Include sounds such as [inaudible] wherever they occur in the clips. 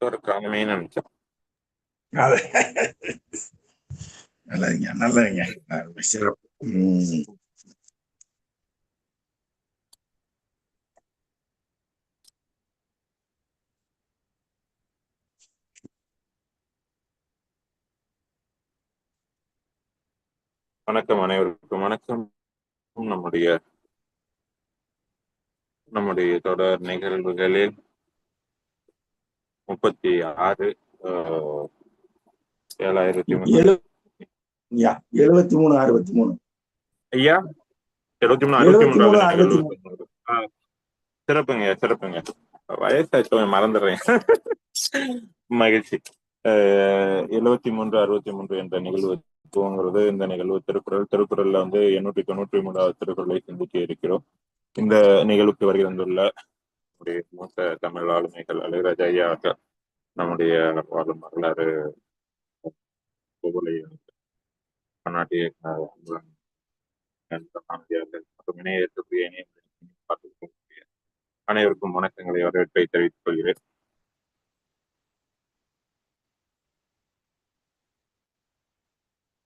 ஒரு நினைச்சேன் அது நல்லதுங்க நல்லதுங்க சிறப்பு வணக்கம் அனைவருக்கும் வணக்கம் நம்முடைய நம்முடைய தொடர் நிகழ்வுகளில் முப்பத்தி ஆறு ஏழாயிரத்தி எழுபத்தி மூணு அறுபத்தி மூணு ஐயா மூணு அறுபத்தி எழுபத்தி மூணு, மூணு அறுபத்தி. ஆ, சிறப்புங்க சிறப்புங்க. வயசாச்சு மறந்துடுறேன். மகிழ்ச்சி. எழுபத்தி மூன்று அறுபத்தி மூன்று என்ற நிகழ்வு துவங்குறது. இந்த நிகழ்வு திருக்குறள். திருக்குறள்ல வந்து எண்ணூற்றி தொண்ணூற்றி மூன்றாவது திருக்குறளை சிந்திக்க இருக்கிறோம். இந்த நிகழ்வுக்கு வருகை தந்துள்ள நம்முடைய மூத்த தமிழ் ஆளுமைகள் அழகராஜ ஐயா அவர்கள், நம்முடைய வாழும் வரலாறு புகழை பன்னாட்டிய மற்றும் இணைய இணைய அனைவருக்கும் வணக்கங்களை வரவேற்பை தெரிவித்துக் கொள்கிறேன்.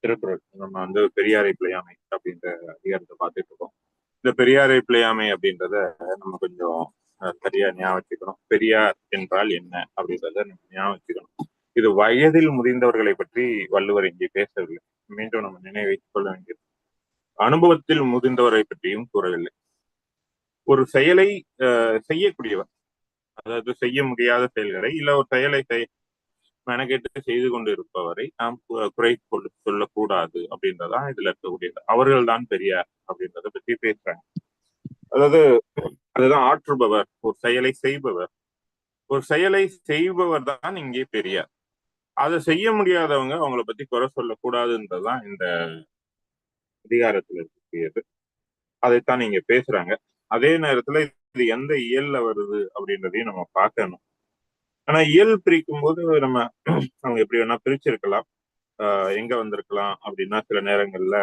திருக்குறள் நம்ம வந்து பெரியாரை பிழையாமை அப்படின்ற அதிகாரத்தை பார்த்துட்டு இருக்கோம். இந்த பெரியாரை பிழையாமை அப்படின்றத நம்ம கொஞ்சம் சரியா ஞாபகம் வச்சுக்கணும். பெரியார் என்றால் என்ன அப்படின்றத நம்ம ஞாபகம் வச்சுக்கணும். இது வயதில் முதிர்ந்தவர்களை பற்றி வள்ளுவர் இங்கே பேசவில்லை. மீண்டும் நம்ம நினைவு வைத்துக் கொள்ள வேண்டியது. அனுபவத்தில் முதிர்ந்தவரை பற்றியும் கூறவில்லை. ஒரு செயலை அஹ், செய்யக்கூடியவர் அதாவது செய்ய முடியாத செயல்களை இல்ல ஒரு செயலை செய் மெனக்கெட்டு செய்து கொண்டு இருப்பவரை நாம் குறை சொல்லக்கூடாது அப்படின்றதான் இதுல இருக்கக்கூடியது. அவர்கள் தான் பெரியார் அப்படின்றத பற்றி பேசுறாங்க. அதாவது அதுதான் ஆற்றுபவர். ஒரு செயலை செய்பவர். ஒரு செயலை செய்பவர் தான் இங்கே பெரியார். அதை செய்ய முடியாதவங்க அவங்கள பத்தி குறை சொல்லக்கூடாதுன்றதுதான் இந்த அதிகாரத்துல இருக்கக்கூடியது. அதைத்தான் நீங்க பேசுறாங்க. அதே நேரத்துல இது எந்த இயல்ல வருது அப்படின்றதையும் நம்ம பார்க்கணும். ஆனா இயல் பிரிக்கும் போது நம்ம [clears throat] அவங்க எப்படி வேணா பிரிச்சிருக்கலாம். ஆஹ் எங்க வந்திருக்கலாம் அப்படின்னா சில நேரங்கள்ல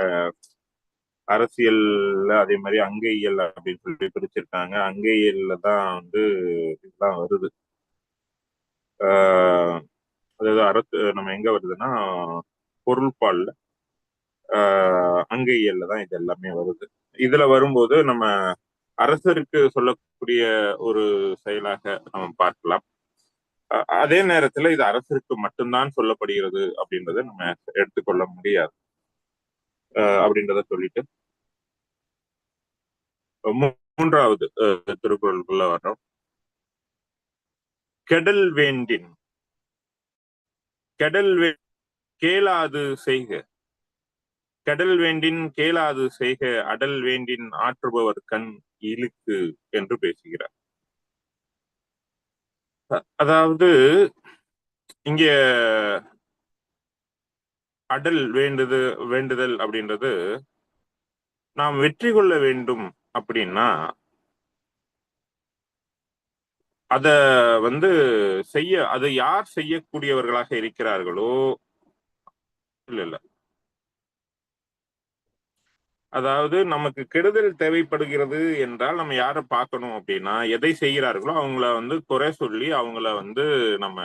அரசியல்ல அதே மாதிரி அங்கையியல் அப்படின்னு சொல்லி பிரிச்சிருக்காங்க. அங்கையியல்ல தான் வந்து இதெல்லாம் வருது. ஆஹ் அதாவது அரசு நம்ம எங்க வருதுன்னா பொருள்பால்ல ஆஹ் அங்கையியல்ல தான் இது எல்லாமே வருது. இதுல வரும்போது நம்ம அரசருக்கு சொல்லக்கூடிய ஒரு செயலாக நம்ம பார்க்கலாம். அதே நேரத்துல இது அரசருக்கு மட்டும்தான் சொல்லப்படுகிறது அப்படின்றத நம்ம எடுத்துக்கொள்ள முடியாது. அப்படின்றத சொல்லிட்டு மூன்றாவது திருக்குறள் திருக்குறளுக்குள்ள வர்றோம் கெடல் வேண்டின். கெடல் வே கேளாது செய்க. கடல் வேண்டின் கேளாது செய்க. அடல் வேண்டின் ஆற்றுபவர் கண் இழுக்கு என்று பேசுகிறார். அதாவது இங்க அடல் வேண்டுது வேண்டுதல் அப்படின்றது நாம் வெற்றி கொள்ள வேண்டும் அப்படின்னா அத வந்து செய்ய அதை யார் செய்யக்கூடியவர்களாக இருக்கிறார்களோ இல்ல இல்ல. அதாவது நமக்கு கெடுதல் தேவைப்படுகிறது என்றால் நம்ம யாரை பார்க்கணும் அப்படின்னா எதை செய்கிறார்களோ அவங்கள வந்து குறை சொல்லி அவங்கள வந்து நம்ம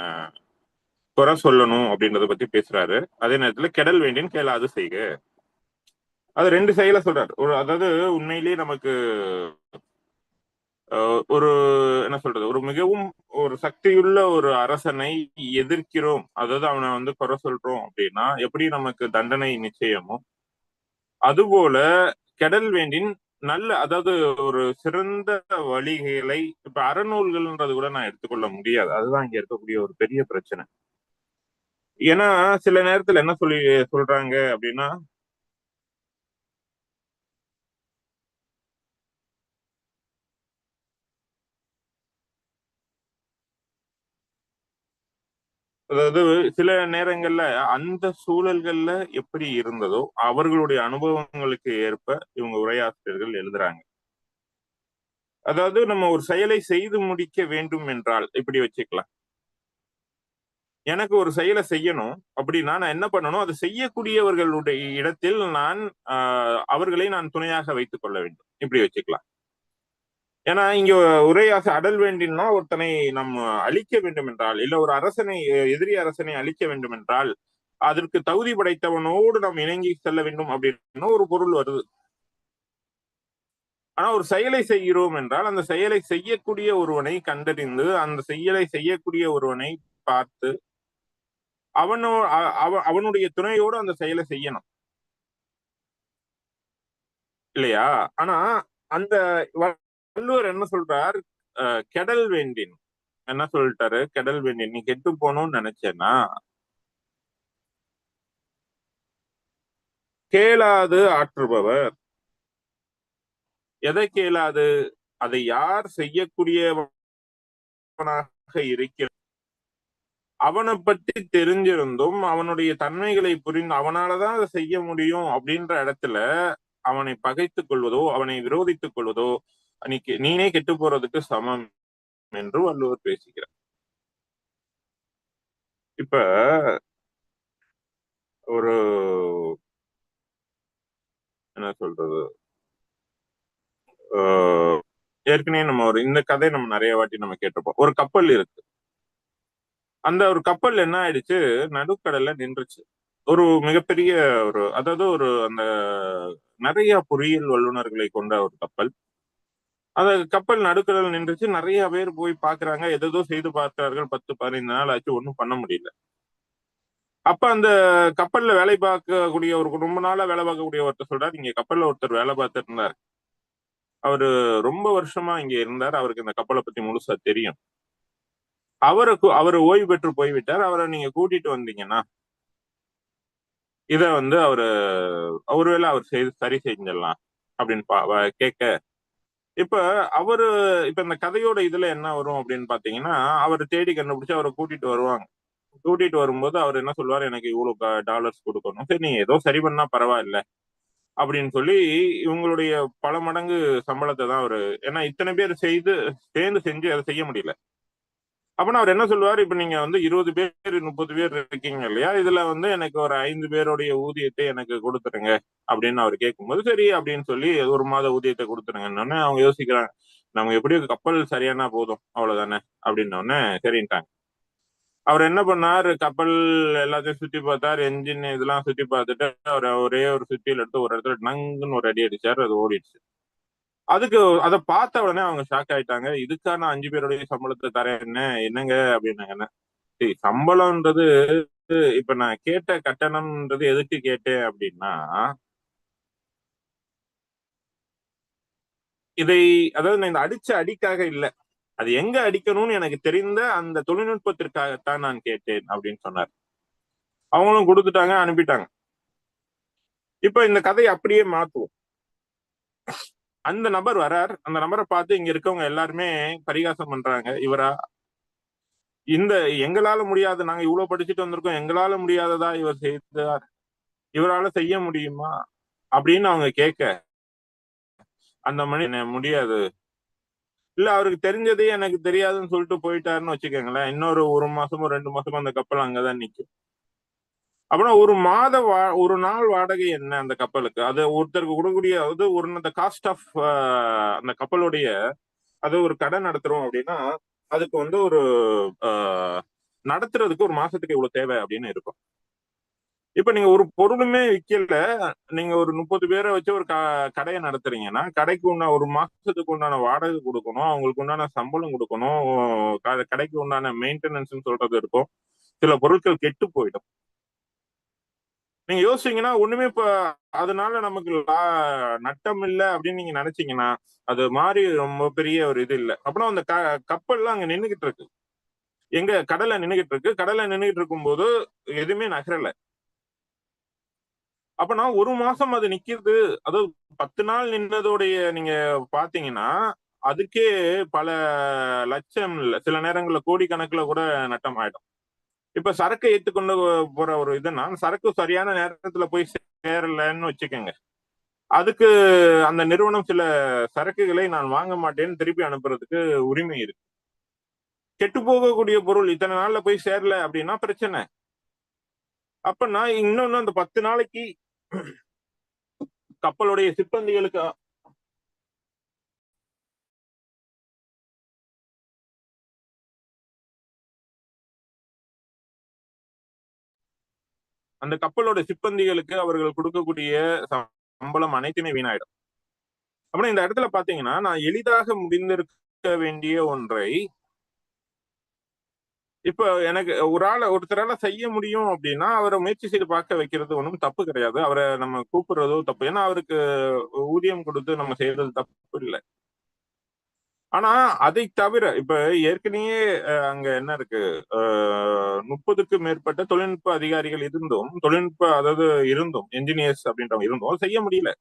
குறை சொல்லணும் அப்படின்றத பத்தி பேசுறாரு. அதே நேரத்துல கெடல் வேண்டியன்னு கேளாது செய்க. அது ரெண்டு செயல சொல்றாரு. ஒரு அதாவது உண்மையிலேயே நமக்கு ஒரு என்ன சொல்றது ஒரு மிகவும் ஒரு சக்தியுள்ள ஒரு அரசனை எதிர்க்கிறோம். அதாவது அவனை வந்து குறை சொல்றோம் அப்படின்னா எப்படி நமக்கு தண்டனை நிச்சயமோ அதுபோல கெடல் வேண்டின் நல்ல அதாவது ஒரு சிறந்த வழிகளை இப்ப அறநூல்கள்ன்றது கூட நான் எடுத்துக்கொள்ள முடியாது. அதுதான் இங்க இருக்கக்கூடிய ஒரு பெரிய பிரச்சனை. ஏன்னா சில நேரத்துல என்ன சொல்லி சொல்றாங்க அப்படின்னா அதாவது சில நேரங்கள்ல அந்த சூழல்கள்ல எப்படி இருந்ததோ அவர்களுடைய அனுபவங்களுக்கு ஏற்ப இவங்க உரையாசிரியர்கள் எழுதுறாங்க. அதாவது நம்ம ஒரு செயலை செய்து முடிக்க வேண்டும் என்றால் இப்படி வச்சுக்கலாம். எனக்கு ஒரு செயலை செய்யணும் அப்படின்னா நான் என்ன பண்ணணும்? அதை செய்யக்கூடியவர்களுடைய இடத்தில் நான் ஆஹ், அவர்களை நான் துணையாக வைத்துக் கொள்ள வேண்டும். இப்படி வச்சுக்கலாம். ஏன்னா இங்க உரையாக அடல் வேண்டினா ஒருத்தனை நம் அழிக்க வேண்டும் என்றால் இல்ல ஒரு அரசனை எதிரி அரசனை அழிக்க வேண்டும் என்றால் அதற்கு தகுதி படைத்தவனோடு நாம் இணங்கி செல்ல வேண்டும் அப்படின்னு ஒரு பொருள் வருது. ஆனா ஒரு செயலை செய்கிறோம் என்றால் அந்த செயலை செய்யக்கூடிய ஒருவனை கண்டறிந்து அந்த செயலை செய்யக்கூடிய ஒருவனை பார்த்து அவனோ அவ- அவனுடைய துணையோடு அந்த செயலை செய்யணும். இல்லையா? ஆனா அந்த வள்ளுவர் என்ன சொல்றார்? அஹ், கெடல் வேண்டின். என்ன சொல்லிட்டாரு? கெடல் வேண்டின். நீ கெட்டு போகணும்னு நினைச்சேன்னா கேளாது ஆற்றுபவர். எதை கேளாது? அதை யார் செய்யக்கூடியவனாக இருக்கிற அவனை பற்றி தெரிஞ்சிருந்தும் அவனுடைய தன்மைகளை புரிந்து அவனாலதான் அதை செய்ய முடியும் அப்படின்ற இடத்துல அவனை பகைத்துக் கொள்வதோ அவனை விரோதித்துக் கொள்வதோ நீ நீனே கெட்டு போறதுக்கு சமம் என்று வள்ளுவர் பேசுகிறார். இப்ப ஒரு என்ன சொல்றது? ஆஹ் ஏற்கனவே நம்ம ஒரு இந்த கதை நம்ம நிறைய வாட்டி நம்ம கேட்டிருப்போம். ஒரு கப்பல் இருக்கு. அந்த ஒரு கப்பல் என்ன ஆயிடுச்சு? நடுக்கடல்ல நின்றுச்சு. ஒரு மிகப்பெரிய ஒரு அதாவது ஒரு அந்த நிறைய பொறியியல் வல்லுநர்களை கொண்ட ஒரு கப்பல். அந்த கப்பல் நடுக்கடல் நின்றுச்சு. நிறைய பேர் போய் பாக்குறாங்க எதோ செய்து பார்த்தார்கள். பத்து பதினைந்து நாள் ஆச்சு. ஒன்றும் பண்ண முடியல. அப்ப அந்த கப்பல்ல வேலை பார்க்கக்கூடிய ஒரு ரொம்ப நாளா வேலை பார்க்கக்கூடிய ஒருத்தர் சொல்றாரு. இங்க கப்பல்ல ஒருத்தர் வேலை பார்த்துட்டு இருந்தார். அவரு ரொம்ப வருஷமா இங்க இருந்தார். அவருக்கு இந்த கப்பலை பத்தி முழுசா தெரியும். அவருக்கு அவர் ஓய்வு பெற்று போய்விட்டார். அவரை நீங்க கூட்டிட்டு வந்தீங்கன்னா இத வந்து அவரு ஒருவேளை அவர் செய்து சரி செஞ்சிடலாம் அப்படின்னு பா- கேட்க இப்ப அவரு இப்ப இந்த கதையோட இதுல என்ன வரும் அப்படின்னு பாத்தீங்கன்னா அவர் தேடி கண்டுபிடிச்சு அவரை கூட்டிட்டு வருவாங்க. கூட்டிட்டு வரும்போது அவர் என்ன சொல்லுவார்? எனக்கு இவ்வளவு டாலர்ஸ் கொடுக்கணும். சரி நீ ஏதோ சரி பண்ணா பரவாயில்ல. அப்படின்னு சொல்லி இவங்களுடைய பல மடங்கு சம்பளத்தை தான் அவரு ஏன்னா இத்தனை பேர் செய்து சேர்ந்து செஞ்சு அதை செய்ய முடியல. அப்பனா அவர் என்ன சொல்லுவார்? இப்ப நீங்க வந்து இருபது பேர் முப்பது பேர் இருக்கீங்க இல்லையா? இதுல வந்து எனக்கு ஒரு ஐந்து பேருடைய ஊதியத்தை எனக்கு கொடுத்துருங்க அப்படின்னு அவர் கேட்கும்போது சரி அப்படின்னு சொல்லி ஒரு மாத ஊதியத்தை கொடுத்துருங்கன்னு அவங்க யோசிக்கிறாங்க. நம்ம எப்படியும் கப்பல் சரியானா போதும் அவ்வளவுதானே? அப்படின்னோடனே சரின்ட்டாங்க. அவர் என்ன பண்ணார்? கப்பல் எல்லாத்தையும் சுத்தி பார்த்தார் என்ஜின் இதெல்லாம் சுத்தி பார்த்துட்டு அவர் ஒரே ஒரு சுத்தியில் எடுத்து ஒரு இடத்துல நங்குன்னு ஒரு அடி அடிச்சார் அது ஓடிடுச்சு. அதுக்கு அதை பார்த்த உடனே அவங்க ஷாக் ஆயிட்டாங்க. இதுக்கான அஞ்சு பேருடைய சம்பளத்தை தரேன் என்ன? என்னங்க? அப்படின்னாங்க சரி சம்பளம்ன்றது இப்ப நான் கேட்ட கட்டணம்ன்றது எதுக்கு கேட்டேன் அப்படின்னா இதை அதாவது நான் இந்த அடிச்ச அடிக்காக இல்ல. அது எங்க அடிக்கணும்னு எனக்கு தெரிந்த அந்த தொழில்நுட்பத்திற்காகத்தான் நான் கேட்டேன் அப்படின்னு சொன்னார். அவங்களும் கொடுத்துட்டாங்க அனுப்பிட்டாங்க. இப்ப இந்த கதையை அப்படியே மாத்துவோம். அந்த நபர் வரார். அந்த நபரை பார்த்து இங்க இருக்கவங்க எல்லாருமே பரிகாசம் பண்றாங்க. இவரா இந்த எங்களால முடியாது நாங்க இவ்வளவு படிச்சுட்டு வந்திருக்கோம் எங்களால முடியாததா இவர் செய்தார் இவரால செய்ய முடியுமா அப்படின்னு அவங்க கேட்க அந்த மணி முடியாது. இல்ல அவருக்கு தெரிஞ்சதே எனக்கு தெரியாதுன்னு சொல்லிட்டு போயிட்டாருன்னு வச்சுக்கோங்களேன். இன்னொரு ஒரு மாசமோ ரெண்டு மாசமோ அந்த கப்பல் அங்கதான் நிக்கும். அப்புறம் ஒரு மாத வா ஒரு நாள் வாடகை என்ன அந்த கப்பலுக்கு? அது ஒருத்தருக்கு கொடுக்கக்கூடிய அதாவது ஒரு அந்த காஸ்ட் ஆஃப் அந்த கப்பலுடைய அது ஒரு கடை நடத்துறோம் அப்படின்னா அதுக்கு வந்து ஒரு ஆஹ், நடத்துறதுக்கு ஒரு மாசத்துக்கு இவ்வளவு தேவை அப்படின்னு இருக்கும். இப்ப நீங்க ஒரு பொருளுமே விக்கல நீங்க ஒரு முப்பது பேரை வச்சு ஒரு க- கடையை நடத்துறீங்கன்னா கடைக்கு உண்டான ஒரு மாசத்துக்கு உண்டான வாடகை கொடுக்கணும் அவங்களுக்கு உண்டான சம்பளம் கொடுக்கணும் கடைக்கு உண்டான மெயின்டெனன்ஸ் சொல்றது இருக்கும். சில பொருட்கள் கெட்டு போயிடும். நீங்க யோசிச்சீங்கன்னா ஒண்ணுமே இப்ப அதனால நமக்கு நட்டம் இல்ல அப்படின்னு நீங்க நினைச்சீங்கன்னா அது மாதிரி ரொம்ப பெரிய ஒரு இது இல்ல. அப்புறம் அந்த க- கப்பல்லாம் அங்க நின்னுகிட்டு இருக்கு. எங்க கடலை நின்னுகிட்டு இருக்கு. கடல்ல நின்னுகிட்டு இருக்கும்போது எதுவுமே நகரல. அப்பனா ஒரு மாசம் அது நிக்கிறது அதாவது பத்து நாள் நின்றதோடைய நீங்க பாத்தீங்கன்னா அதுக்கே பல லட்சம் இல்ல. சில நேரங்கள்ல கோடிக்கணக்குல கூட நட்டம் ஆயிடும். இப்ப சரக்கு ஏத்துக்கொண்டு போற ஒரு இதுனா சரக்கு சரியான நேரத்துல போய் சேரலன்னு வச்சுக்கோங்க. அதுக்கு அந்த நிறுவனம் சில சரக்குகளை நான் வாங்க மாட்டேன்னு திருப்பி அனுப்புறதுக்கு உரிமை இருக்கு. கெட்டு போகக்கூடிய பொருள் இத்தனை நாள்ல போய் சேரல அப்படின்னா பிரச்சனை. அப்ப நான் இன்னொன்னு அந்த பத்து நாளைக்கு கப்பலுடைய சிப்பந்திகளுக்கு அந்த கப்பலோட சிப்பந்திகளுக்கு அவர்கள் கொடுக்கக்கூடிய சம்பளம் அனைத்துமே வீணாயிடும். அப்புறம் இந்த இடத்துல பாத்தீங்கன்னா நான் எளிதாக முடிந்திருக்க வேண்டிய ஒன்றை இப்ப எனக்கு ஒரு ஆளை ஒருத்தரால செய்ய முடியும் அப்படின்னா அவரை முயற்சி செய்து பார்க்க வைக்கிறது ஒன்றும் தப்பு கிடையாது. அவரை நம்ம கூப்பிடுறதோ தப்பு. ஏன்னா அவருக்கு ஊதியம் கொடுத்து நம்ம செய்யறது தப்பு இல்லை. ஆனா அதை தவிர இப்ப ஏற்கனவே அங்க என்ன இருக்கு? முப்பதுக்கு மேற்பட்ட தொழில்நுட்ப அதிகாரிகள் இருந்தும் தொழில்நுட்ப அதாவது இருந்தும் என்ஜினியர்ஸ் அப்படின்றவங்க இருந்தும் செய்ய முடியல.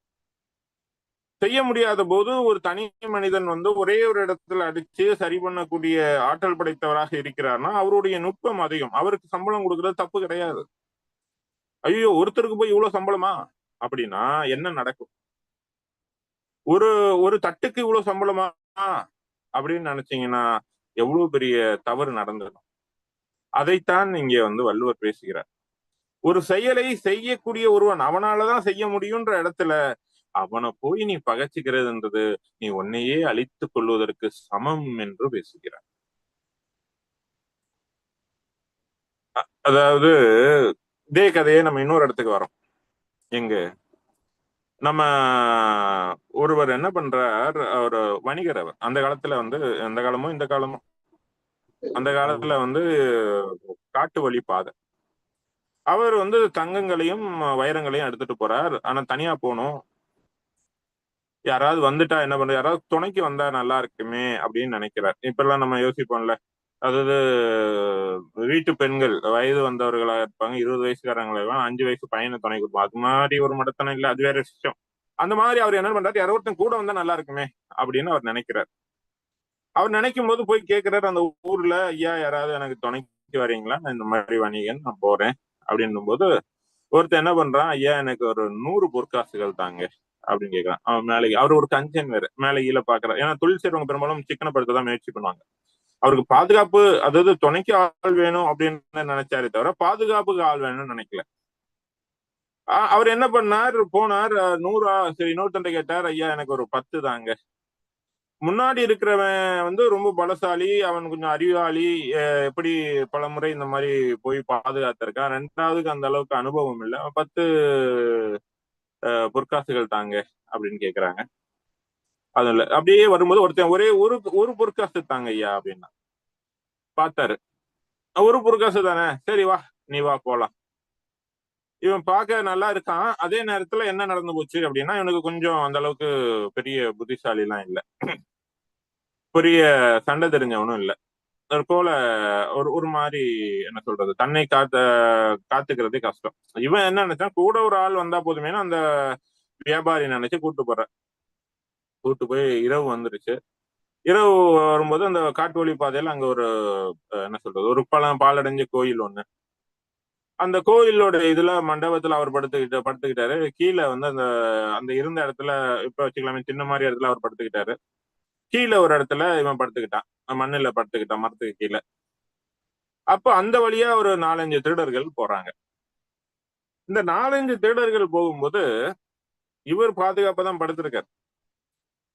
செய்ய முடியாத போது ஒரு தனி மனிதன் வந்து ஒரே ஒரு இடத்துல அடிச்சு சரி பண்ணக்கூடிய ஆற்றல் படைத்தவராக இருக்கிறார்னா அவருடைய நுட்பம் அதிகம். அவருக்கு சம்பளம் கொடுக்கறது தப்பு கிடையாது. ஐயோ ஒருத்தருக்கு போய் இவ்வளவு சம்பளமா? அப்படின்னா என்ன நடக்கும்? ஒரு ஒரு தட்டுக்கு இவ்வளவு சம்பளமா? அப்படின்னு நினைச்சீங்கன்னா எவ்வளவு பெரிய தவறு நடந்துடும் அதைத்தான் இங்கே வந்து வள்ளுவர் பேசுகிறார். ஒரு செயலை செய்யக்கூடிய ஒருவன் அவனாலதான் செய்ய முடியுன்ற இடத்துல அவனை போய் நீ பகச்சுக்கிறதுன்றது நீ உன்னையே அழித்துக் கொள்வதற்கு சமம் என்று பேசுகிறார். அதாவது இதே கதையை நம்ம இன்னொரு இடத்துக்கு வரோம் எங்க? நம்ம ஒருவர் என்ன பண்றார்? ஒரு வணிகர் அவர். அந்த காலத்துல வந்து அந்த காலமும் இந்த காலமும் அந்த காலத்துல வந்து காட்டு வழி பாதை. அவர் வந்து தங்கங்களையும் வைரங்களையும் எடுத்துட்டு போறார். ஆனா தனியா போகணும். யாராவது வந்துட்டா என்ன பண்ற யாராவது துணைக்கு வந்தா நல்லா இருக்குமே அப்படின்னு நினைக்கிறார். இப்பெல்லாம் நம்ம யோசிப்போம்ல. அதாவது வீட்டு பெண்கள் வயது வந்தவர்களா இருப்பாங்க இருபது வயசுக்காரங்களா அஞ்சு வயசு பையனை துணை கொடுப்போம் அது மாதிரி ஒரு மடத்தனம் இல்ல அது வேற விஷயம். அந்த மாதிரி அவர் என்ன பண்றாரு? யாரோ ஒருத்தன் கூட வந்தா நல்லா இருக்குமே அப்படின்னு அவர் நினைக்கிறார். அவர் நினைக்கும் போது போய் கேட்கிறாரு அந்த ஊர்ல ஐயா யாராவது எனக்கு துணைக்கு வரீங்களா? நான் இந்த மாதிரி வணிகன் நான் போறேன். அப்படின்னும் போது ஒருத்தன் என்ன பண்றான்? ஐயா எனக்கு ஒரு நூறு பொற்காசுகள் தாங்க அப்படின்னு கேட்கிறான் அவன் மேலே அவர் ஒரு கஞ்சன் வேற மேலே கீழே பாக்குறாரு. ஏன்னா தொழில் செய்றவங்க பெரும்பாலும் சிக்கனப்படுத்த தான் முயற்சி பண்ணுவாங்க. அவருக்கு பாதுகாப்பு அதாவது துணைக்கு ஆள் வேணும் அப்படின்னு நினைச்சாரே தவிர பாதுகாப்புக்கு ஆள் வேணும்னு நினைக்கல. அவர் என்ன பண்ணார்? போனார். நூறா சரி இன்னொருத்தன்ட்ட கேட்டார் ஐயா எனக்கு ஒரு பத்து தாங்க. முன்னாடி இருக்கிறவன் வந்து ரொம்ப பலசாலி அவன் கொஞ்சம் அறிவாளி அஹ், எப்படி பல முறை இந்த மாதிரி போய் பாதுகாத்திருக்கான். ரெண்டாவதுக்கு அந்த அளவுக்கு அனுபவம் இல்லை. பத்து பொற்காசுகள் தாங்க அப்படின்னு கேக்குறாங்க. அதுல அப்படியே வரும்போது ஒருத்தன் ஒரே ஒரு ஒரு பொற்காசு தாங்க ஐயா அப்படின்னா. பார்த்தாரு. ஒரு பொற்காசு தானே? சரி வா நீ வா போலாம். இவன் பார்க்க நல்லா இருக்கான். அதே நேரத்துல என்ன நடந்து போச்சு அப்படின்னா இவனுக்கு கொஞ்சம் அந்த அளவுக்கு பெரிய புத்திசாலி எல்லாம் இல்ல. பெரிய சண்டை தெரிஞ்சவனும் இல்ல. ஒரு போல ஒரு ஒரு மாதிரி என்ன சொல்றது தன்னை காத்த காத்துக்கிறதே கஷ்டம். இவன் என்ன நினைச்சான் கூட ஒரு ஆள் வந்தா போதுமேனு அந்த வியாபாரி நினைச்சு கூட்டு போற கூட்டு போய் இரவு வந்துருச்சு. இரவு வரும்போது அந்த காட்டு வழி பாதையில அங்க ஒரு என்ன சொல்றது ஒரு பழம் பாலடைஞ்ச கோயில் ஒண்ணு. அந்த கோயிலோட இதுல மண்டபத்துல அவர் படுத்துக்கிட்ட படுத்துக்கிட்டாரு. கீழே வந்து அந்த அந்த இருந்த இடத்துல இப்ப வச்சுக்கலாமே சின்ன மாதிரி இடத்துல அவர் படுத்துக்கிட்டாரு. கீழே ஒரு இடத்துல இவன் படுத்துக்கிட்டான். மண்ணுல படுத்துக்கிட்டான் மரத்துக்கு கீழே. அப்போ அந்த வழியா ஒரு நாலஞ்சு திருடர்கள் போறாங்க. இந்த நாலஞ்சு திருடர்கள் போகும்போது இவர் பாதுகாப்பா தான் படுத்திருக்காரு.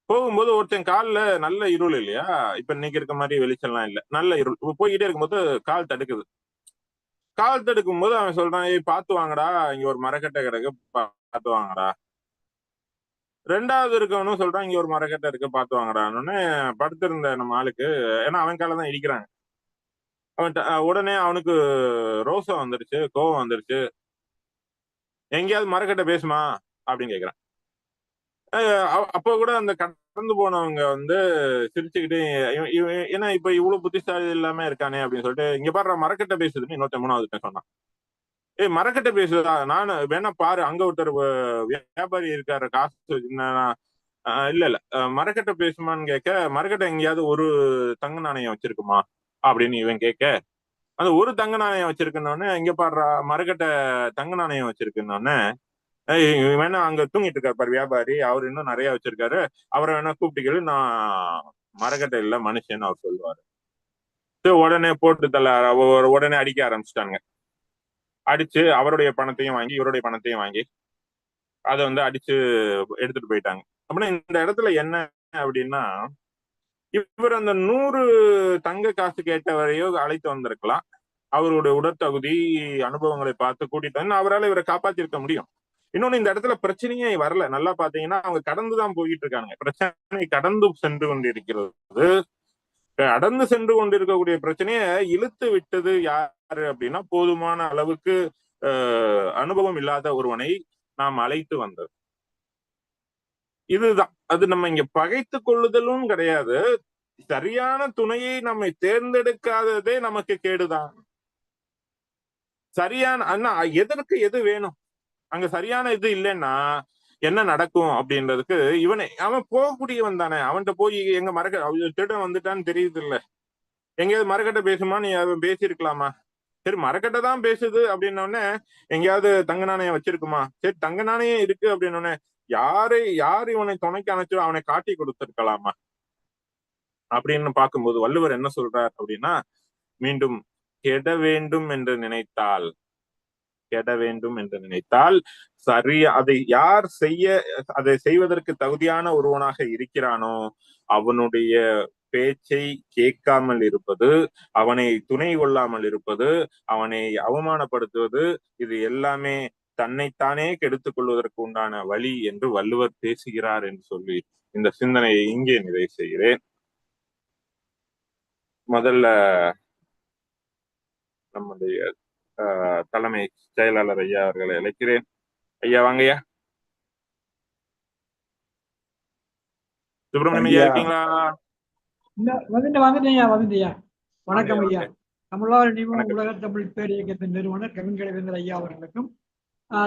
போகும்போது ஒருத்தன் கால்ல நல்ல இருள் இல்லையா? இப்ப இன்னைக்கு இருக்க மாதிரி வெளிச்சம்லாம் இல்ல. நல்ல இருள். இப்போ போய்கிட்டே இருக்கும்போது கால் தடுக்குது. கால் தடுக்கும் போது அவன் சொல்றான் ஏய் பார்த்து வாங்கடா. இங்க ஒரு மரக்கட்டை கிடக்கு. பா- பார்த்து வாங்கடா. ரெண்டாவது இருக்கவனும் சொல்றான் இங்க ஒரு மரக்கட்டை இருக்கு. பார்த்து வாங்கடான்னு படுத்திருந்த நம்ம ஆளுக்கு. ஏன்னா அவன் கால தான் இடிக்கிறாங்க. அவன் உடனே அவனுக்கு ரோசம் வந்துருச்சு கோவம் வந்துருச்சு. எங்கேயாவது மரக்கட்டை பேசுமா? அப்படின்னு கேக்குறான். அப்போ கூட அந்த கடந்து போனவங்க வந்து சிரிச்சுக்கிட்டு இவன் ஏன்னா இப்ப இவ்வளவு புத்திசாலி இல்லாம இருக்கானே அப்படின்னு சொல்லிட்டு இங்க பாரு மரக்கட்ட பேசுதுன்னு இன்னொருத்த மூணாவது சொன்னான். ஏய் மரக்கட்ட பேசுதா? நானு வேணா பாரு அங்க ஒருத்தர் வியாபாரி இருக்காரு காசு வச்சிருந்தா இல்ல இல்ல. மரக்கட்ட பேசுமான்னு கேட்க மரக்கட்டை எங்கேயாவது ஒரு தங்க நாணயம் வச்சிருக்குமா? அப்படின்னு இவன் கேட்க அந்த ஒரு தங்க நாணயம் வச்சிருக்கணும்னு இங்க பாடுறா மரக்கட்டை தங்க நாணயம் வச்சிருக்கணும்னு வேணா அங்க தூங்கிட்டு இருக்காரு பாரு வியாபாரி. அவர் இன்னும் நிறைய வச்சிருக்காரு. அவரை வேணா கூப்பிட்டு நான் மரக்கட்டை இல்ல மனுஷன் அவர் சொல்லுவாரு. உடனே போட்டு தள்ள உடனே அடிக்க ஆரம்பிச்சிட்டாங்க அடிச்சு அவருடைய பணத்தையும் வாங்கி இவருடைய பணத்தையும் வாங்கி அதை வந்து அடிச்சு எடுத்துட்டு போயிட்டாங்க. அப்படின்னா இந்த இடத்துல என்ன அப்படின்னா இவர் அந்த நூறு தங்க காசு கேட்டவரையோ அழைத்து வந்திருக்கலாம். அவருடைய உடற்தகுதி அனுபவங்களை பார்த்து கூட்டிட்டு வந்து அவரால் இவரை காப்பாத்திருக்க முடியும். இன்னொன்னு இந்த இடத்துல பிரச்சனையே வரல. நல்லா பாத்தீங்கன்னா அவங்க கடந்துதான் போயிட்டு இருக்காங்க பிரச்சனை கடந்து சென்று கொண்டிருக்கிறது. கடந்து சென்று கொண்டிருக்கக்கூடிய பிரச்சனையை இழுத்து விட்டது யாரு அப்படின்னா போதுமான அளவுக்கு அனுபவம் இல்லாத ஒருவனை நாம் அழைத்து வந்தது. இதுதான். அது நம்ம இங்க பகைத்து கொள்ளுதலும் கிடையாது. சரியான துணையை நம்மை தேர்ந்தெடுக்காததே நமக்கு கேடுதான். சரியான அண்ணா எதற்கு எது வேணும்? அங்க சரியான இது இல்லைன்னா என்ன நடக்கும் அப்படின்றதுக்கு இவனை அவன் போகக்கூடியவன் தானே. அவன்கிட்ட போய் எங்க மறக்க திட்டம் வந்துட்டான்னு தெரியுது இல்ல எங்கேயாவது மரக்கட்டை பேசுமா? நீ அவன் பேசியிருக்கலாமா? சரி மரக்கட்டை தான் பேசுது அப்படின்ன உடனே எங்கேயாவது தங்க நாணயம் வச்சிருக்குமா? சரி தங்க நாணயம் இருக்கு அப்படின்ன உடனே யாரு யார் இவனை துணைக்கு அணைச்சோ அவனை காட்டி கொடுத்துருக்கலாமா? அப்படின்னு பார்க்கும்போது வள்ளுவர் என்ன சொல்றார் அப்படின்னா மீண்டும் கெட வேண்டும் என்று நினைத்தால் கெட வேண்டும் என்று நினைத்தால் சரியா அதை யார் செய்ய அதை செய்வதற்கு தகுதியான ஒருவனாக இருக்கிறானோ அவனுடைய பேச்சை கேட்காமல் இருப்பது அவனை துணை கொள்ளாமல் இருப்பது அவனை அவமானப்படுத்துவது இது எல்லாமே தன்னைத்தானே கெடுத்துக் கொள்வதற்கு உண்டான வழி என்று வள்ளுவர் பேசுகிறார் என்று சொல்லி இந்த சிந்தனையை இங்கே நிறைவு செய்கிறேன். முதல்ல நம்முடைய தலைமை செயலாளர் ஐயா அவர்களை அழைக்கிறேன். ஐயா வாங்கய்யா. சுப்பிரமணியம் ஐயா. இருக்கீங்களா? வந்துட்டு வந்துட்டீங்க வணக்கம் ஐயா. தமிழார் நினைவோம். உலக தமிழ் பேர் இயக்கத்தின் நிறுவனர் கவின் கலைவேந்தர் ஐயா அவர்களுக்கும்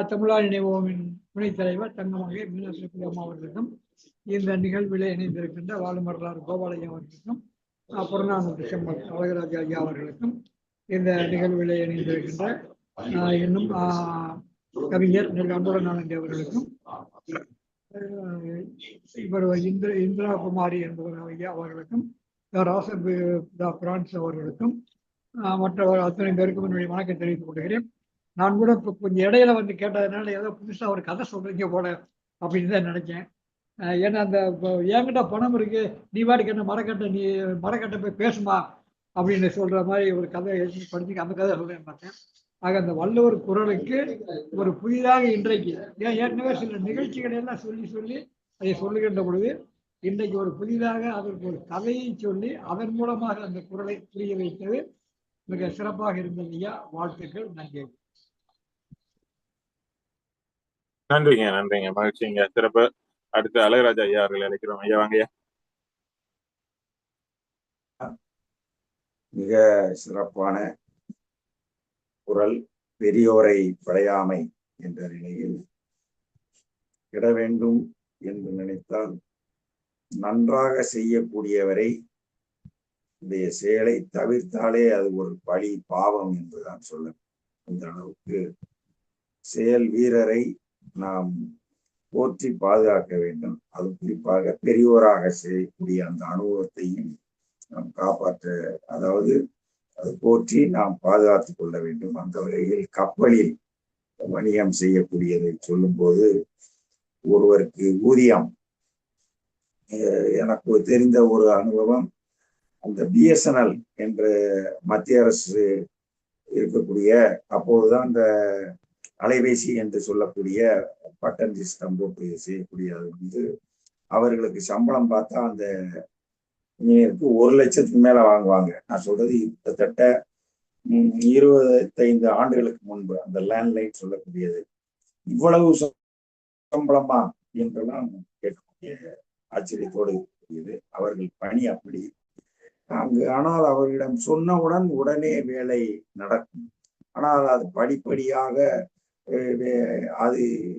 தமிழார் நினைவோமின் துணைத் தலைவர் தங்கமகை மீனாட்சி அம்மா அவர்களுக்கும் இந்த நிகழ்வில் இணைந்திருக்கின்ற வாழும் வரலாறு கோபாலையா அவர்களுக்கும் புறநானூறு செம்மல் அழகராஜா ஐயா அவர்களுக்கும் இந்த நிகழ்வில் இணைந்திருக்கின்ற இன்னும் ஆஹ், கவிஞர் நெல் அன்புடன் அவர்களுக்கும் இவர் இந்திர இந்திரா குமாரி என்பவர் ஐயா அவர்களுக்கும் ராசர் பிரான்ஸ் அவர்களுக்கும் மற்றவர் மற்ற அத்தனை பேருக்கும் என்னுடைய வணக்கம் தெரிவித்துக் கொள்கிறேன். நான் கூட இப்போ கொஞ்சம் இடையில வந்து கேட்டதுனால ஏதோ புதுசாக ஒரு கதை சொல்றீங்க போல அப்படின்னு தான் நினைச்சேன். ஏன்னா அந்த என்கிட்ட பணம் இருக்கு நீ வாட்டுக்கு என்ன மரக்கட்டை நீ மரக்கட்டை போய் பேசுமா? அப்படின்னு சொல்ற மாதிரி ஒரு கதை எழுதி படிச்சு அந்த கதை சொல்றேன் பார்த்தேன். ஆக அந்த வள்ளுவர் குரலுக்கு ஒரு புதிதாக இன்றைக்கு ஏன் ஏற்கனவே சில நிகழ்ச்சிகளை எல்லாம் சொல்லி சொல்லி அதை சொல்லுகின்ற பொழுது இன்றைக்கு ஒரு புதிதாக அதற்கு ஒரு கதையை சொல்லி அதன் மூலமாக அந்த குரலை புரிய வைத்தது மிக சிறப்பாக இருந்தது ஐயா. வாழ்த்துக்கள் நன்றி. நன்றிங்க நன்றிங்க. மகிழ்ச்சிங்க. சிறப்பு. அடுத்து அழகராஜா ஐயா அவர்களை அழைக்கிறோம். ஐயா வாங்கய்யா மிக சிறப்பான குரல் பெரியோரை படையாமை என்ற நிலையில் இட வேண்டும் என்று நினைத்தால் நன்றாக செய்யக்கூடியவரை இந்த செயலை தவிர்த்தாலே அது ஒரு பழி பாவம் என்றுதான் சொல்ல அந்த அளவுக்கு செயல் வீரரை நாம் போற்றி பாதுகாக்க வேண்டும். அது குறிப்பாக பெரியோராக செய்யக்கூடிய அந்த அனுபவத்தையும் நாம் காப்பாற்ற அதாவது அது போற்றி நாம் பாதுகாத்துக் கொள்ள வேண்டும். அந்த வகையில் கப்பலில் வணிகம் செய்யக்கூடியதை சொல்லும்போது ஒருவருக்கு ஊதியம் எனக்கு தெரிந்த ஒரு அனுபவம் அந்த பிஎஸ்என்எல் என்ற மத்திய அரசு இருக்கக்கூடிய அப்போதுதான் அந்த அலைபேசி என்று சொல்லக்கூடிய பட்டன் சிஸ்டம் போட்டு செய்யக்கூடிய வந்து அவர்களுக்கு சம்பளம் பார்த்தா அந்த இன்ஜினியருக்கு ஒரு லட்சத்துக்கு மேல வாங்குவாங்க. நான் சொல்றது கிட்டத்தட்ட இருபத்தைந்து ஆண்டுகளுக்கு முன்பு அந்த லேண்ட்லைன் சொல்லக்கூடியது. இவ்வளவு சம்பளமா என்றெல்லாம் கேட்கக்கூடிய ஆச்சரியத்தோடு இருக்கக்கூடியது அவர்கள் பணி அப்படி. அங்கு ஆனால் அவர்களிடம் சொன்னவுடன் உடனே வேலை நடக்கும். ஆனால் அது படிப்படியாக வே- அது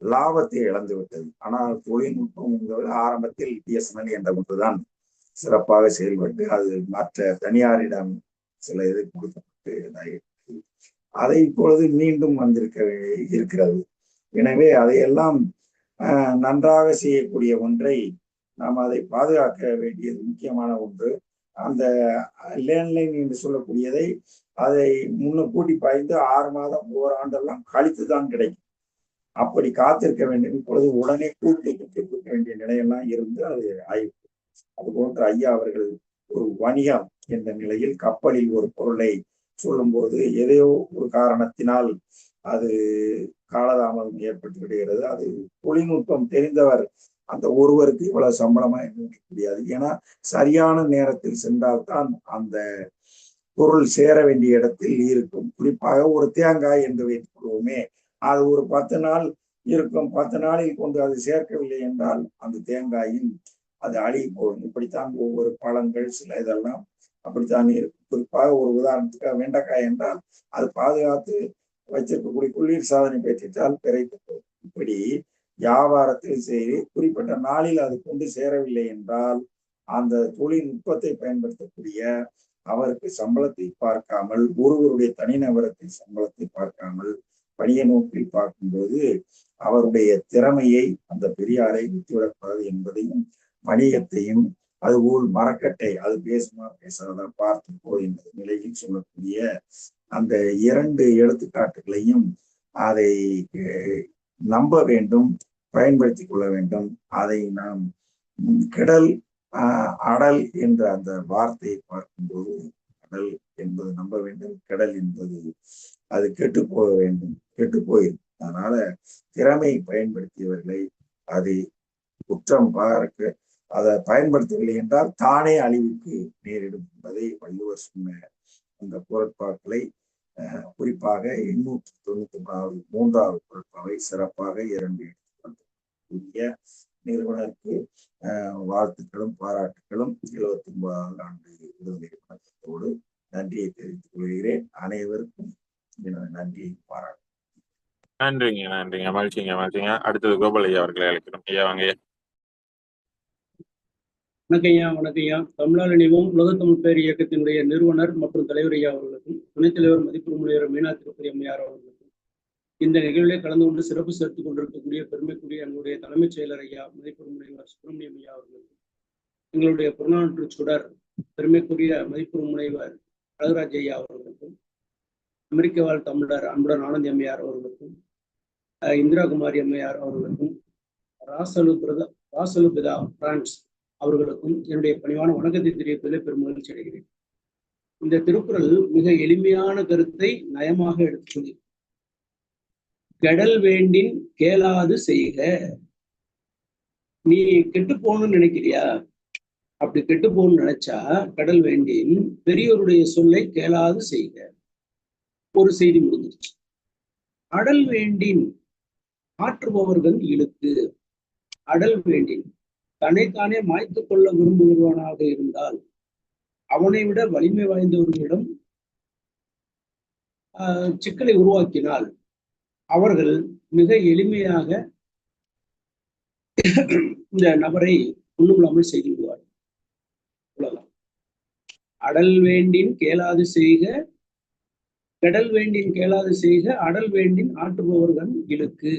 லாபத்தை இழந்து விட்டது ஆனால் தொழில்நுட்பம் ஆரம்பத்தில் பிஎஸ்என்எல் என்ற ஒன்றுதான். சிறப்பாக செயல்பட்டு அது மற்ற தனியாரிடம் சில இது கொடுக்கப்பட்டு இதாயிற்று. அதை இப்பொழுது மீண்டும் வந்திருக்க இருக்கிறது. எனவே அதையெல்லாம் நன்றாக செய்யக்கூடிய ஒன்றை நாம் அதை பாதுகாக்க வேண்டியது முக்கியமான ஒன்று. அந்த லேண்ட்லைன் என்று சொல்லக்கூடியதை அதை முன்ன கூட்டி பாய்ந்து ஆறு மாதம் ஓராண்டெல்லாம் கழித்து தான் கிடைக்கும். அப்படி காத்திருக்க வேண்டும். இப்பொழுது உடனே கூட்டி கொடுக்க வேண்டிய நிலையெல்லாம் இருந்து அது ஆய்வு அதுபோன்று ஐயா அவர்கள் ஒரு வணிகம் என்ற நிலையில் கப்பலில் ஒரு பொருளை சொல்லும்போது எதையோ ஒரு காரணத்தினால் அது காலதாமதம் ஏற்பட்டு விடுகிறது. அது தொழில்நுட்பம் தெரிந்தவர் அந்த ஒருவருக்கு இவ்வளவு சம்பளமா என்று முடியாது ஏன்னா சரியான நேரத்தில் சென்றால்தான் அந்த பொருள் சேர வேண்டிய இடத்தில் இருக்கும். குறிப்பாக ஒரு தேங்காய் என்று வைத்துக் கொள்வோமே அது ஒரு பத்து நாள் இருக்கும். பத்து நாளில் கொண்டு அது சேர்க்கவில்லை என்றால் அந்த தேங்காயின் அது அழுகி போகும். இப்படித்தான் ஒவ்வொரு பழங்கள் சில இதெல்லாம் அப்படித்தான் இருக்கும். குறிப்பாக ஒரு உதாரணத்துக்கு வெண்டைக்காய் என்றால் அது பாதுகாத்து வச்சிருக்கக்கூடிய குளிர் சாதனை பெற்றிட்டால் பிறைத்து போகும் இப்படி வியாபாரத்தில் செய்து குறிப்பிட்ட நாளில் அது கொண்டு சேரவில்லை என்றால் அந்த தொழில்நுட்பத்தை பயன்படுத்தக்கூடிய அவருக்கு சம்பளத்தை பார்க்காமல் ஒருவருடைய தனிநபரத்தை சம்பளத்தை பார்க்காமல் பணிய நோக்கில் பார்க்கும்போது அவருடைய திறமையை அந்த பெரியாரை விட்டுவிடக்கூடாது என்பதையும் வணிகத்தையும் அதுபோல் மரக்கட்டை அது பேசுமா பேசாதா பார்த்து போகின்ற நிலையில் சொல்லக்கூடிய அந்த இரண்டு எடுத்துக்காட்டுகளையும் அதை நம்ப வேண்டும் பயன்படுத்தி கொள்ள வேண்டும். அதை நாம் உம், கிடல் அடல் என்ற அந்த வார்த்தையை பார்க்கும்போது கடல் என்பது நம்ப வேண்டும் கடல் என்பது அது கெட்டு போக வேண்டும் கெட்டு போயிடும் அதனால திறமை பயன்படுத்தியவர்களை அதை குற்றம் பார்க்க அதை பயன்படுத்தவில்லை என்றால் தானே அழிவுக்கு நேரிடும் என்பதை வள்ளுவர் சொன்ன அந்த குரட்பாக்களை அஹ், குறிப்பாக எண்ணூற்றி தொண்ணூத்தி மூணாவது மூன்றாவது குரட்பாவை சிறப்பாக இரண்டு எடுத்துக்கொண்டிருக்கக்கூடிய நிறுவனருக்கு வாழ்த்துக்களும் பாராட்டுகளும் எழுபத்தி ஒன்பதாவது ஆண்டு விடுதலை வணக்கத்தோடு நன்றியை தெரிவித்துக் கொள்கிறேன். அனைவருக்கும் எனது நன்றியை பாராட்டு நன்றிங்க நன்றிங்க. மகிழ்ச்சிங்க மகிழ்ச்சிங்க. அடுத்தது கோபால் ஐயா அவர்களை அழைக்கிறோம். ஐயா வாங்க வணக்கம் வணக்கம்யா வணக்கம்யா தமிழால் இணைவோம் உலகத்தமிழ் பேர் இயக்கத்தினுடைய நிறுவனர் மற்றும் தலைவர் ஐயா அவர்களுக்கும் துணைத் தலைவர் மதிப்பு முனைவர் மீனா திருப்பதி அம்மையார் அவர்களுக்கும் இந்த நிகழ்விலே கலந்து கொண்டு சிறப்பு சேர்த்துக் கொண்டிருக்கக்கூடிய பெருமைக்குரிய எங்களுடைய தலைமைச் செயலர் ஐயா மதிப்பு முனைவர் சுப்பிரமணியம் ஐயா அவர்களுக்கும் எங்களுடைய புறநானூற்று சுடர் பெருமைக்குரிய மதிப்பு முனைவர் அழகராஜ் ஐயா அவர்களுக்கும் அமெரிக்க வாழ் தமிழர் அன்புடன் ஆனந்தி அம்மையார் அவர்களுக்கும் இந்திரா குமாரி அம்மையார் அவர்களுக்கும் ராசலு பிரதா ராசலு பிதா பிரான்ஸ் அவர்களுக்கும் என்னுடைய பணிவான வணக்கத்தை தெரிவிப்பதில் பெரும் மகிழ்ச்சி அடைகிறேன். இந்த திருக்குறள் மிக எளிமையான கருத்தை நயமாக எடுத்து சொல்லி கெடல் வேண்டின் கேளாது செய்க. நீ கெட்டு போகணும்னு நினைக்கிறியா? அப்படி கெட்டு போகணும்னு நினைச்சா கடல் வேண்டின் பெரியோருடைய சொல்லை கேளாது செய்க. ஒரு செய்தி முடிஞ்சிருச்சு. அடல் வேண்டின் ஆற்றுபவர்கள் இழுக்கு அடல் வேண்டின் தன்னைத்தானே மாய்த்து கொள்ள விரும்புகிறவனாக இருந்தால் அவனை விட வலிமை வாய்ந்தவர்களிடம் ஆஹ், சிக்கலை உருவாக்கினால் அவர்கள் மிக எளிமையாக இந்த நபரை ஒண்ணுமில்லாமல் செய்து விடுவார் அடல் வேண்டின் கேளாது செய்க கடல் வேண்டின் கேளாது செய்க அடல் வேண்டின் ஆட்டுபவர்கள் இழுக்கு.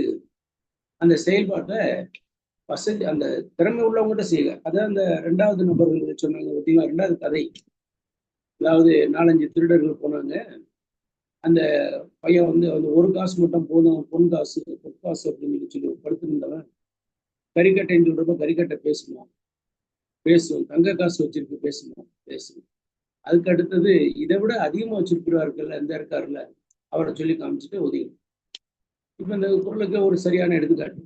அந்த செயல்பாட்டை வசதி அந்த திறமை உள்ளவங்ககிட்ட செய்யல அதான் அந்த ரெண்டாவது நபர்கள் சொன்னாங்க பார்த்தீங்களா? ரெண்டாவது கதை. அதாவது நாலஞ்சு திருடர்கள் போனாங்க. அந்த பையன் வந்து அந்த ஒரு காசு மட்டும் போதும் பொன் காசு பொற்காசு அப்படின்னு சொல்லி படுத்திருந்தவன் கறிக்கட்டைன்னு சொல்றப்ப கறிக்கட்டை பேசுவான். பேசுவோம் தங்க காசு வச்சிருக்கு பேசுவோம் பேசுவோம் அதுக்கு அடுத்தது இதை விட அதிகமா வச்சிருக்கிறார்கள் இந்த இருக்காருல்ல அவரை சொல்லி காமிச்சிட்டு உதவி இப்போ இந்த குரலுக்கு ஒரு சரியான எடுத்துக்காட்டு.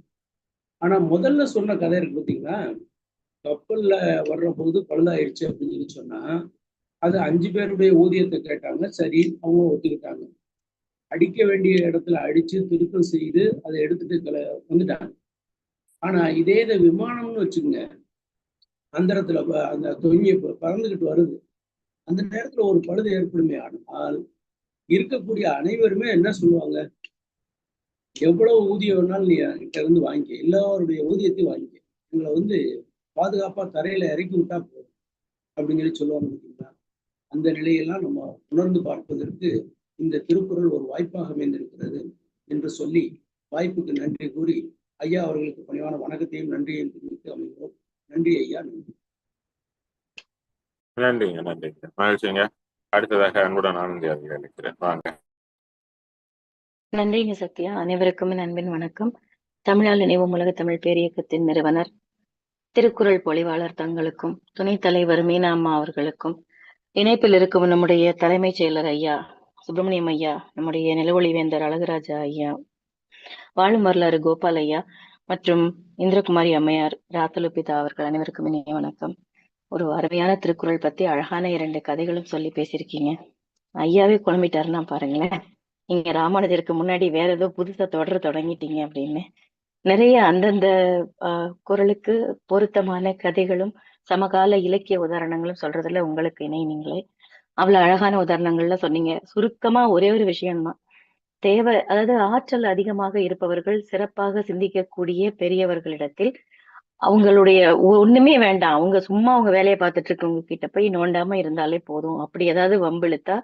ஆனா முதல்ல சொன்ன கதை இருக்கு பார்த்தீங்களா கப்பல்ல வர்ற போது பழுதாயிருச்சு அப்படின்னு சொல்லி சொன்னா அது அஞ்சு பேருடைய ஊதியத்தை கேட்டாங்க. சரி அவங்க ஒத்துக்கிட்டாங்க. அடிக்க வேண்டிய இடத்துல அடிச்சு திருத்தம் செய்து அதை எடுத்துட்டு கல வந்துட்டாங்க. ஆனா இதே இதை விமானம்னு வச்சுக்கோங்க. அந்தரத்துல அந்த தொங்கி பறந்துகிட்டு வருது. அந்த நேரத்துல ஒரு பழுது ஏற்படுமே ஆனால் இருக்கக்கூடிய அனைவருமே என்ன சொல்லுவாங்க? எவ்வளவு ஊதியம் வேணாலும் நீ கிட்ட இருந்து வாங்கிக்க. எல்லாருடைய ஊதியத்தையும் வாங்கிக்க. எங்களை வந்து பாதுகாப்பா தரையில் இறக்கி விட்டா போதும். அப்படின்னு சொல்லி சொல்லுவாங்க பார்த்தீங்களா அந்த நிலையெல்லாம் நம்ம உணர்ந்து பார்ப்பதற்கு இந்த திருக்குறள் ஒரு வாய்ப்பாக அமைந்திருக்கிறது என்று சொல்லி வாய்ப்புக்கு நன்றி கூறி ஐயா அவர்களுக்கு பணிவான வணக்கத்தையும் நன்றியையும் தெரிவித்து அமைகிறோம். நன்றி ஐயா நன்றி. நன்றிங்க நன்றிங்க. மகிழ்ச்சிங்க. அடுத்ததாக அன்புடன் ஆனந்தி அவர்கள் அழைக்கிறேன். வாங்க. நன்றிங்க சத்யா. அனைவருக்கும் என் அன்பின் வணக்கம். தமிழால் நினைவும் உலக தமிழ் பேரியக்கத்தின் நிறுவனர் திருக்குறள் பொழிவாளர் தங்களுக்கும் துணைத் தலைவர் மீனா அம்மா அவர்களுக்கும் இணைப்பில் இருக்கும் நம்முடைய தலைமைச் செயலர் ஐயா சுப்பிரமணியம் ஐயா நம்முடைய நிலவொளிவேந்தர் அழகராஜா அழகுராஜா ஐயா வாழும் வரலாறு கோபால் ஐயா மற்றும் இந்திரகுமாரி அம்மையார் ராத்தலுபிதா அவர்கள் அனைவருக்கும் இணைய வணக்கம். ஒரு அருமையான திருக்குறள் பத்தி அழகான இரண்டு கதைகளும் சொல்லி பேசியிருக்கீங்க. ஐயாவே குழம்பிட்டாருன்னா பாருங்களேன். நீங்க ராமானுஜருக்கு முன்னாடி வேற ஏதோ புதுசா தொடர தொடங்கிட்டீங்க அப்படின்னு. நிறைய அந்தந்த குரலுக்கு பொருத்தமான கதைகளும் சமகால இலக்கிய உதாரணங்களும் சொல்றதுல உங்களுக்கு இணை நீங்களே அவ்வளவு அழகான உதாரணங்கள்ல சொன்னீங்க. சுருக்கமா ஒரே ஒரு விஷயம்தான். தேவை அதாவது ஆற்றல் அதிகமாக இருப்பவர்கள் சிறப்பாக சிந்திக்கக்கூடிய பெரியவர்களிடத்தில் அவங்களுடைய ஒண்ணுமே வேண்டாம். அவங்க சும்மா அவங்க வேலையை பார்த்துட்டு இருக்கவங்க கிட்ட போய் நோண்டாம இருந்தாலே போதும். அப்படி ஏதாவது வம்பிழுத்தா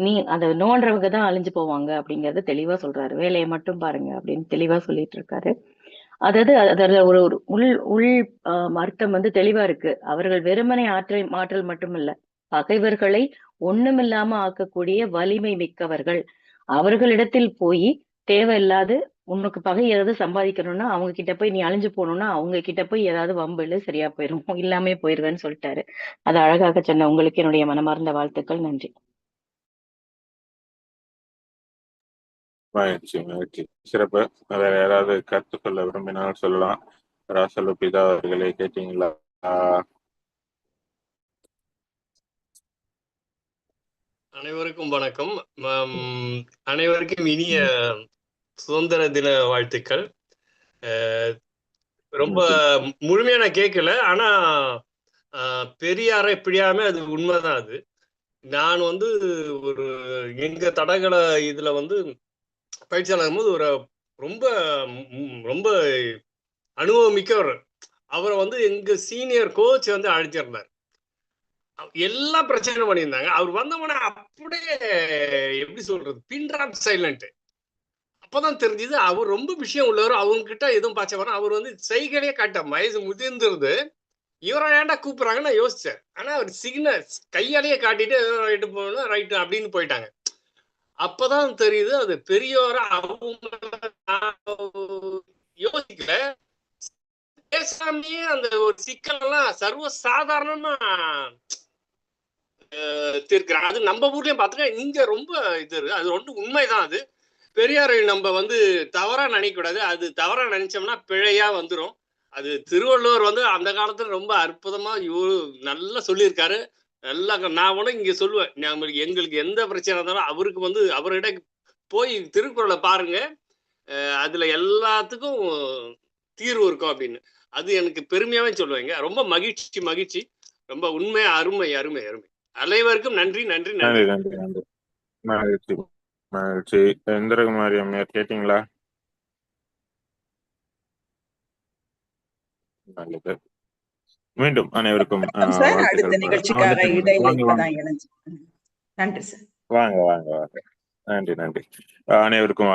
நீ அதை நோன்றவங்க தான் அழிஞ்சு போவாங்க அப்படிங்கறத தெளிவா சொல்றாரு. வேலையை மட்டும் பாருங்க அப்படின்னு தெளிவா சொல்லிட்டு இருக்காரு. அதாவது அதுல ஒரு ஒரு உள் உள் அர்த்தம் வந்து தெளிவா இருக்கு. அவர்கள் வெறுமனை ஆற்றல் மாற்றல் மட்டுமல்ல. பகைவர்களை ஒண்ணுமில்லாம ஆக்கக்கூடிய வலிமை மிக்கவர்கள். அவர்களிடத்தில் போய் தேவையில்லாது உனக்கு பகை ஏதாவது சம்பாதிக்கணும்னா அவங்க கிட்ட போய் நீ அழிஞ்சு போகணும்னா அவங்க கிட்ட போய் ஏதாவது வம்பில் சரியா போயிரும். இல்லாமே போயிருவேன்னு சொல்லிட்டாரு. அது அழகாக சொன்ன உங்களுக்கு என்னுடைய மனமார்ந்த வாழ்த்துக்கள். நன்றி. சிறப்பு. வேற யாராவது கருத்து சொல்ல விரும்பினால் சொல்லலாம். ராசலு பிதா அவர்களே கேட்டீங்களா? அனைவருக்கும் வணக்கம். அனைவருக்கும் இனிய சுதந்திர தின வாழ்த்துக்கள். ரொம்ப முழுமையா நான் கேட்கல ஆனா அஹ், பெரியாரை பிடியாம அது உண்மைதான் அது. நான் வந்து ஒரு எங்க தடகள இதுல வந்து பயிற்சியாளர் போது ஒரு ரொம்ப ரொம்ப அனுபவம் மிக்கவர் அவரை வந்து எங்க சீனியர் கோச் வந்து அழைச்சிருந்தார். எல்லா பிரச்சனையும் பண்ணியிருந்தாங்க. அவர் வந்தவொடனே அப்படியே எப்படி சொல்றது பின்ட்ராப் சைலண்ட் அப்பதான் தெரிஞ்சது அவர் ரொம்ப விஷயம் உள்ளவர். அவங்க கிட்ட எதுவும் பாய்ச்ச அவர் வந்து செய்கையே காட்ட வயசு முதிர்ந்துருது இவரை ஏன்டா கூப்பிடுறாங்கன்னு நான் யோசிச்சேன். ஆனா அவர் சிக்னல் கையாலேயே காட்டிட்டு ரைட்டு போகணும் ரைட்டு அப்படின்னு போயிட்டாங்க. அப்பதான் தெரியுது அது பெரியவர அவங்க யோசிக்கல. பேசாமயே அந்த ஒரு சிக்கல் எல்லாம் சர்வ சாதாரணமா தீர்க்கிறாங்க. அது நம்ம ஊர்லயும் பார்த்துக்க இங்க ரொம்ப இது இருக்கு. அது ரொம்ப உண்மைதான் அது. பெரியாரை நம்ம வந்து தவறா நினைக்க கூடாது அது தவறா நினைச்சோம்னா பிழையா வந்துரும். அது திருவள்ளுவர் வந்து அந்த காலத்துல ரொம்ப அற்புதமா யோ- நல்லா சொல்லியிருக்காரு. நல்லா நான் கூட இங்க சொல்லுவேன். நம்மளுக்கு எங்களுக்கு எந்த பிரச்சனை இருந்தாலும் அவருக்கு வந்து அவர்கிட்ட போய் திருக்குறளை பாருங்க. அதுல எல்லாத்துக்கும் தீர்வு இருக்கும் அப்படின்னு. அது எனக்கு பெருமையாவே சொல்லுவேங்க. ரொம்ப மகிழ்ச்சி மகிழ்ச்சி. ரொம்ப உண்மை அருமை அருமை அருமை. அனைவருக்கும் நன்றி நன்றி நன்றி. நன்றி நன்றி நன்றி. மகிழ்ச்சி மகிழ்ச்சி. இந்திரகுமாரி அம்மையார் கேட்டீங்களா? நல்லது. மீண்டும் அனைவருக்கும் அடுத்த. நிகழ்ச்சிக்காக நன்றி சார். வாங்க வாங்க வாங்க. நன்றி நன்றி. அனைவருக்கும்